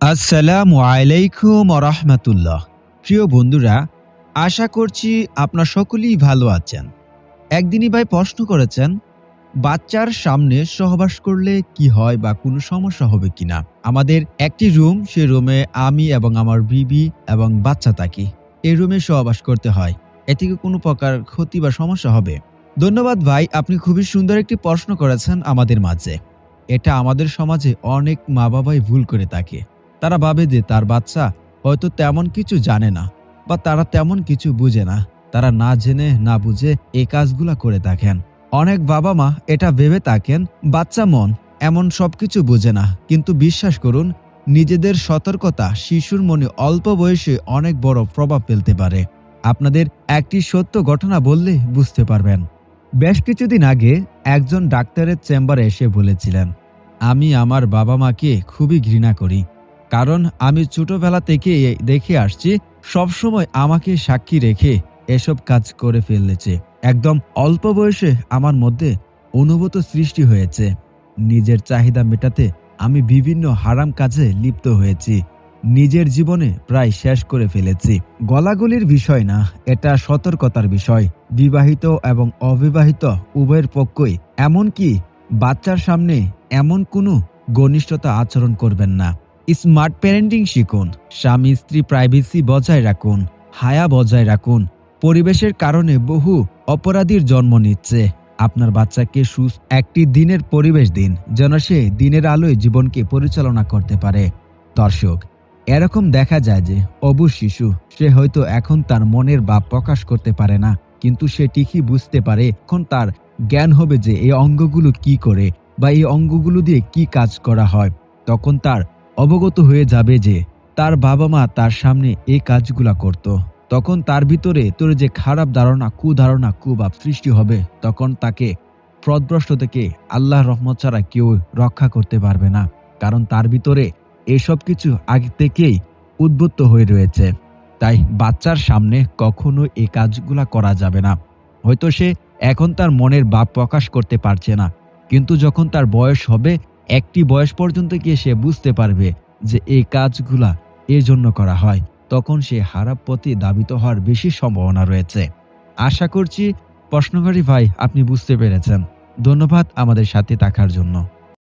আসসালামু আলাইকুম রহমতুল্লাহ। প্রিয় বন্ধুরা, আশা করছি আপনার সকলেই ভালো আছেন। একদিনই ভাই প্রশ্ন করেছেন, বাচ্চার সামনে সহবাস করলে কি হয় বা কোনো সমস্যা হবে কিনা? আমাদের একটি রুম, সে রুমে আমি এবং আমার বিবি এবং বাচ্চা থাকি। এই রুমে সহবাস করতে হয়। এ থেকে কোনো প্রকার ক্ষতি বা সমস্যা হবে? ধন্যবাদ ভাই, আপনি খুবই সুন্দর একটি প্রশ্ন করেছেন আমাদের মাঝে। এটা আমাদের সমাজে অনেক মা বাবাই ভুল করে থাকে। তারা ভাবে যে তার বাচ্চা হয়তো তেমন কিছু জানে না বা তারা তেমন কিছু বুঝে না। তারা না জেনে, না বুঝে এই কাজগুলা করে থাকেন। অনেক বাবা মা এটা ভেবে থাকেন, বাচ্চা মন এমন সবকিছু বুঝে না। কিন্তু বিশ্বাস করুন, নিজেদের সতর্কতা শিশুর মনে অল্প বয়সে অনেক বড় প্রভাব ফেলতে পারে। আপনাদের একটি সত্য ঘটনা বললে বুঝতে পারবেন। বেশ কিছুদিন আগে একজন ডাক্তারের চেম্বারে এসে বলেছিলেন, আমি আমার বাবা মাকে খুবই ঘৃণা করি। কারণ আমি ছোটবেলা থেকে দেখে আসছি, সবসময় আমাকে সাক্ষী রেখে এসব কাজ করে ফেলেছে। একদম অল্প বয়সে আমার মধ্যে অনুভূত সৃষ্টি হয়েছে। নিজের চাহিদা মেটাতে আমি বিভিন্ন হারাম কাজে লিপ্ত হয়েছি। নিজের জীবনে প্রায় শেষ করে ফেলেছি। গলাগুলির বিষয় না, এটা সতর্কতার বিষয়। বিবাহিত এবং অবিবাহিত উভয়ের পক্ষই এমনকি বাচ্চার সামনে এমন কোনো ঘনিষ্ঠতা আচরণ করবেন না। স্মার্ট প্যারেন্টিং শিখুন, স্বামী স্ত্রী প্রাইভেসি বজায় রাখুন, হায়া বজায় রাখুন, পরিবেশের কারণে বহু অপরাধীর জন্ম নিচ্ছে। আপনার বাচ্চাকে সুস্থ একটি দিনের পরিবেশ দিন, যেন সে দিনের আলোয় জীবনকে পরিচালনা করতে পারে। দর্শক, এরকম দেখা যায় যে অবু শিশু, সে হয়তো এখন তার মনের ভাব প্রকাশ করতে পারে না, কিন্তু সে ঠিকই বুঝতে পারে এখন তার জ্ঞান হবে যে এই অঙ্গগুলো কি করে বা এই অঙ্গগুলো দিয়ে কি কাজ করা হয়। তখন তার অবগত হয়ে যাবে যে তার বাবা মা তার সামনে এই কাজগুলা করত। তখন তার ভিতরে তোর যে খারাপ ধারণা, কুধারণা, কুভাব সৃষ্টি হবে, তখন তাকে প্রদভ্রষ্ট থেকে আল্লাহ রহমত ছাড়া কেউ রক্ষা করতে পারবে না। কারণ তার ভিতরে এসব কিছু আগে থেকেই উদ্বুদ্ধ হয়ে রয়েছে। তাই বাচ্চার সামনে কখনো এই কাজগুলা করা যাবে না। হয়তো সে এখন তার মনের ভাব প্রকাশ করতে পারছে না। কিন্তু যখন তার বয়স হবে একটি বয়স পর্যন্ত গিয়ে সে বুঝতে পারবে যে এই কাজগুলা এর জন্য করা হয়। তখন সে হারাপ পথে দাবিত হওয়ার বেশি সম্ভাবনা রয়েছে। আশা করছি প্রশ্নকারী ভাই, আপনি বুঝতে পেরেছেন। ধন্যবাদ আমাদের সাথে থাকার জন্য।